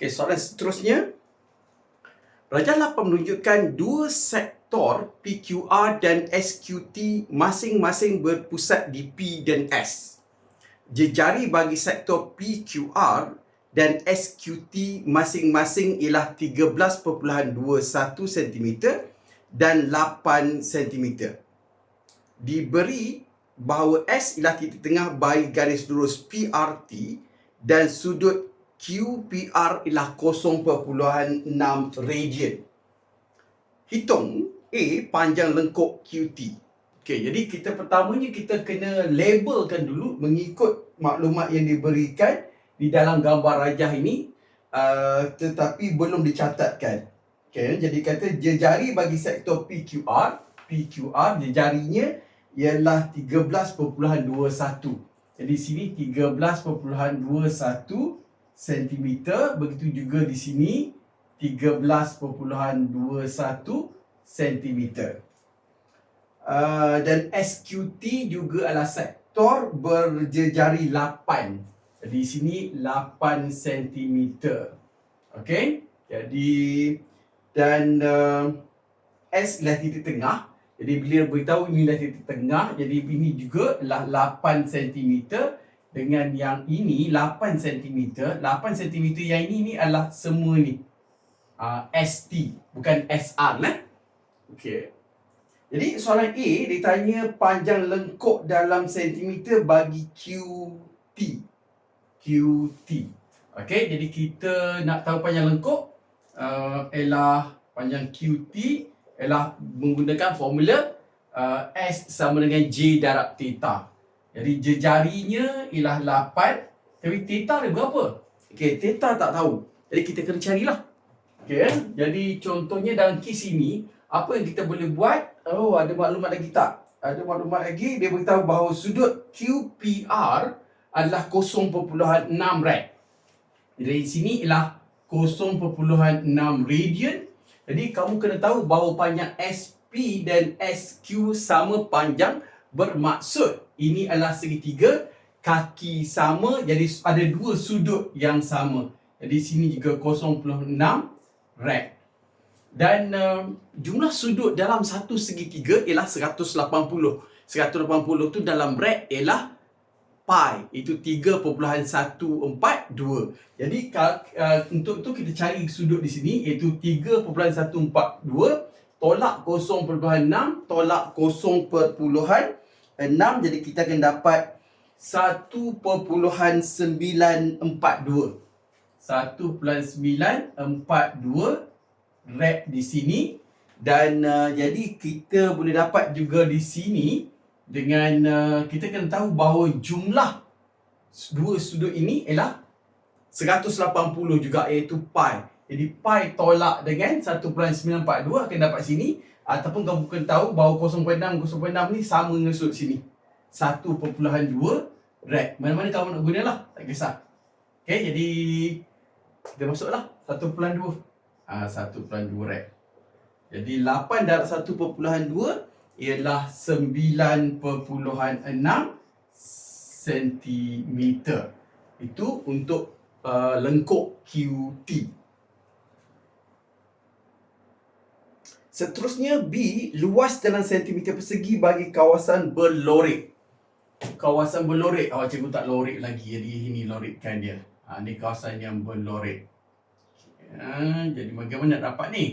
Okey, soalan seterusnya. Raja 8 menunjukkan dua sektor PQR dan SQT masing-masing berpusat di P dan S. Jejari bagi sektor PQR dan SQT masing-masing ialah 13.21 cm dan 8 cm. Diberi bahawa S ialah titik tengah bagi garis lurus PRT dan sudut QPR ialah 0.6 radian. Hitung A panjang lengkuk QT. Okey, jadi kita pertamanya kita kena labelkan dulu mengikut maklumat yang diberikan di dalam gambar rajah ini uh, tetapi belum dicatatkan. Okey, jadi kata jejari bagi sektor PQR, PQR jejarinya ialah 13.21. Jadi sini 13.21 cm, begitu juga di sini 13.21 cm. Uh, dan SQT juga adalah sektor berjejari 8. Jadi di sini 8 cm. Okey? Jadi dan uh, S adalah titik tengah. Jadi bila beritahu ini adalah titik tengah, jadi ini juga adalah 8 cm dengan yang ini 8 cm. 8 cm yang ini ni adalah semua ni. Uh, ST bukan SR lah. Okey. Jadi soalan A ditanya panjang lengkuk dalam sentimeter bagi QT. QT. Okey, jadi kita nak tahu panjang lengkuk uh, ialah panjang QT ialah menggunakan formula uh, S sama dengan J darab theta. Jadi jejarinya ialah 8 tapi theta dia berapa? Okey, theta tak tahu. Jadi kita kena carilah. Okey, eh? jadi contohnya dalam kes ini apa yang kita boleh buat? Oh, ada maklumat lagi tak? Ada maklumat lagi dia beritahu bahawa sudut QPR adalah 0.6 rad. Jadi di sini ialah 0.6 radian jadi kamu kena tahu bahawa panjang SP dan SQ sama panjang bermaksud ini adalah segitiga kaki sama jadi ada dua sudut yang sama. Jadi sini juga 0.6 rad. Dan uh, jumlah sudut dalam satu segitiga ialah 180. 180 tu dalam rad ialah pi itu 3.142. Jadi uh, untuk tu kita cari sudut di sini iaitu 3.142 tolak 0.6 tolak 0.6 jadi kita akan dapat 1.942. 1.942 rad di sini dan uh, jadi kita boleh dapat juga di sini dengan uh, kita kena tahu bahawa jumlah dua sudut ini ialah 180 juga iaitu pi. Jadi pi tolak dengan 1.942 akan dapat sini ataupun kamu kena tahu bahawa 0.6 0.6 ni sama dengan sudut sini. 1.2 rad. Mana-mana kamu nak gunalah, tak kisah. Okey, jadi kita masuklah 1.2. Ah 1.2 rad. Jadi 8 darab 1.2 ialah 9.6 cm. Itu untuk uh, lengkuk QT. Seterusnya B, luas dalam sentimeter persegi bagi kawasan berlorik. Kawasan berlorik, awak oh, cikgu tak lorik lagi, jadi ini lorikkan dia. Ha, ini kawasan yang berlorik. Ya, jadi bagaimana dapat ni?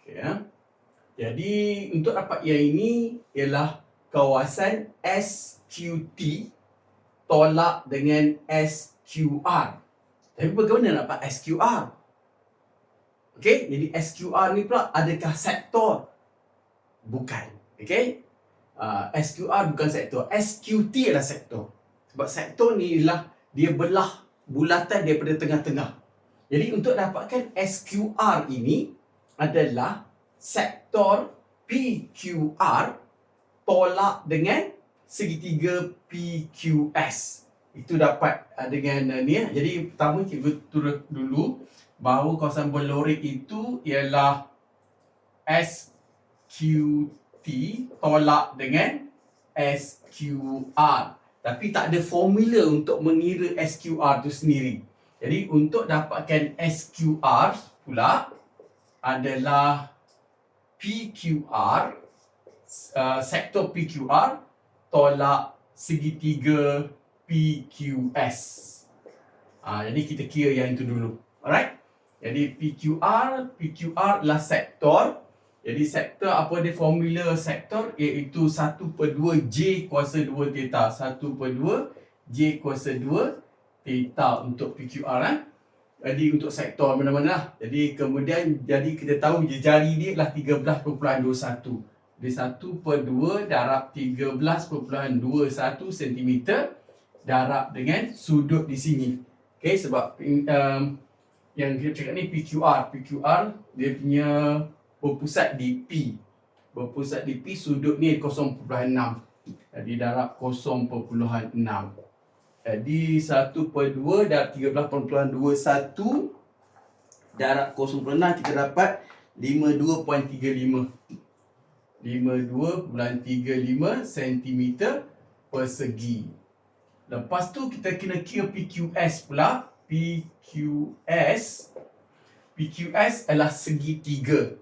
Okay, ya. Jadi untuk dapat yang ini ialah kawasan SQT tolak dengan SQR. Tapi bagaimana dapat SQR? Okey, jadi SQR ni pula adakah sektor? Bukan. Okey? Uh, SQR bukan sektor. SQT adalah sektor. Sebab sektor ni ialah dia belah bulatan daripada tengah-tengah. Jadi untuk dapatkan SQR ini adalah sektor PQR tolak dengan segitiga PQS. Itu dapat uh, dengan uh, ni. Jadi pertama kita turut dulu bahawa kawasan berlorik itu ialah SQT tolak dengan SQR. Tapi tak ada formula untuk mengira SQR tu sendiri. Jadi untuk dapatkan SQR pula adalah PQR uh, sektor PQR tolak segitiga PQS. Uh, jadi kita kira yang itu dulu. Alright? Jadi PQR, PQR adalah sektor. Jadi sektor apa dia formula sektor iaitu 1 per 2 J kuasa 2 theta. 1 per 2 J kuasa 2 theta untuk PQR. Eh? Jadi untuk sektor mana-mana lah. Jadi kemudian jadi kita tahu jari dia adalah 13.21. Dia 1 per 2 darab 13.21 cm darab dengan sudut di sini. Okay, sebab um, yang kita cakap ni PQR. PQR dia punya berpusat di P. Berpusat di P, sudut ni 0.6. Jadi darab 0.6. Jadi 1 per 2 darab 13.21 darab 0.6 kita dapat 52.35. 52.35 cm persegi. Lepas tu kita kena kira PQS pula. PQS PQS adalah segitiga.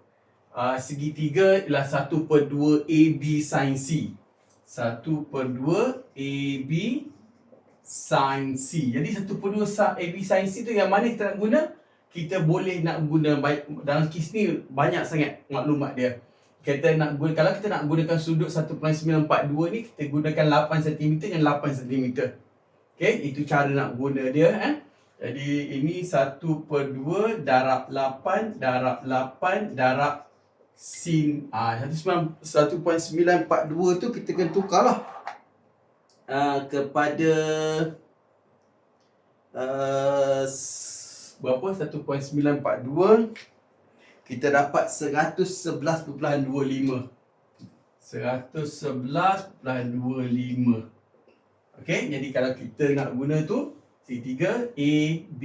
Uh, segitiga ialah 1 per 2 AB sin C. 1 per 2 AB sin C. Jadi 1 per 2 AB sin C tu yang mana kita nak guna? Kita boleh nak guna dalam kes ni banyak sangat maklumat dia. Kita nak guna kalau kita nak gunakan sudut 1.942 ni kita gunakan 8 cm dengan 8 cm. Okay, itu cara nak guna dia. Eh? Jadi ini 1 per 2 darab 8 darab 8 darab sin. Ah 1.942 tu kita kena tukarlah. Uh, kepada uh, berapa? 1.942 kita dapat 111.25 111.25 Okey, jadi kalau kita nak guna tu segitiga A, B,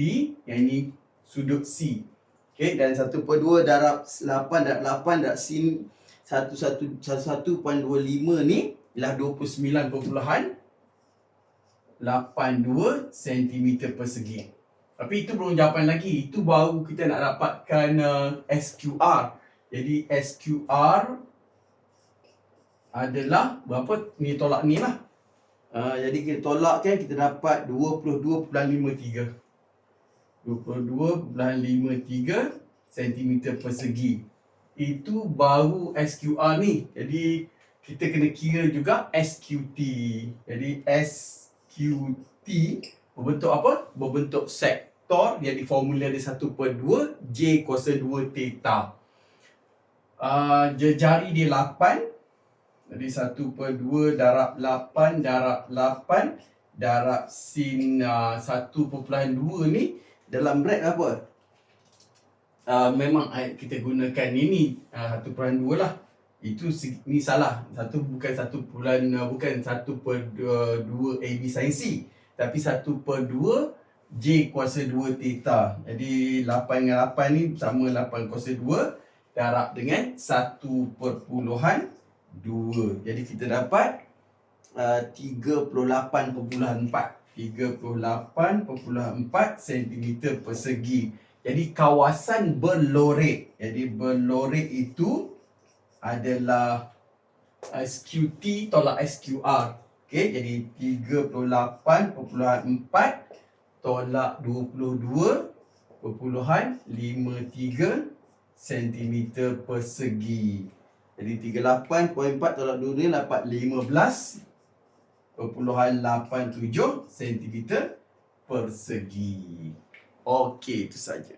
yang ini sudut C. Okey, dan 1 per 2 darab 8 darab 8 darab sin 11.25 ni ialah 29.82 cm persegi. Tapi itu belum jawapan lagi. Itu baru kita nak dapatkan uh, SQR. Jadi SQR adalah berapa ni tolak ni lah. Uh, jadi kita tolak kan kita dapat 22.53 22.53 cm persegi. Itu baru SQR ni. Jadi kita kena kira juga SQT jadi SQT berbentuk apa? berbentuk sektor yang diformula dia 1 per 2 J kuasa 2 theta. Uh, jari dia 8 jadi 1 per 2 darab 8 darab 8 darab sin uh, 1.2 ni dalam break apa? Uh, memang kita gunakan ini uh, 1.2 lah. Itu ni salah. Satu bukan 1 bulan uh, bukan 1 per 2, 2 AB sin C. Tapi 1 per 2 J kuasa 2 theta. Jadi 8 dengan 8 ni sama 8 kuasa 2 darab dengan 1 perpuluhan 2. Jadi kita dapat uh, 38.4 38.4 cm persegi. Jadi kawasan berlorek. Jadi berlorek itu adalah SQT tolak SQR. Okey, jadi 38.4 tolak 22.53 cm persegi. Jadi 38.4 tolak 2 ni dapat 15.87 cm persegi. Okey, itu saja.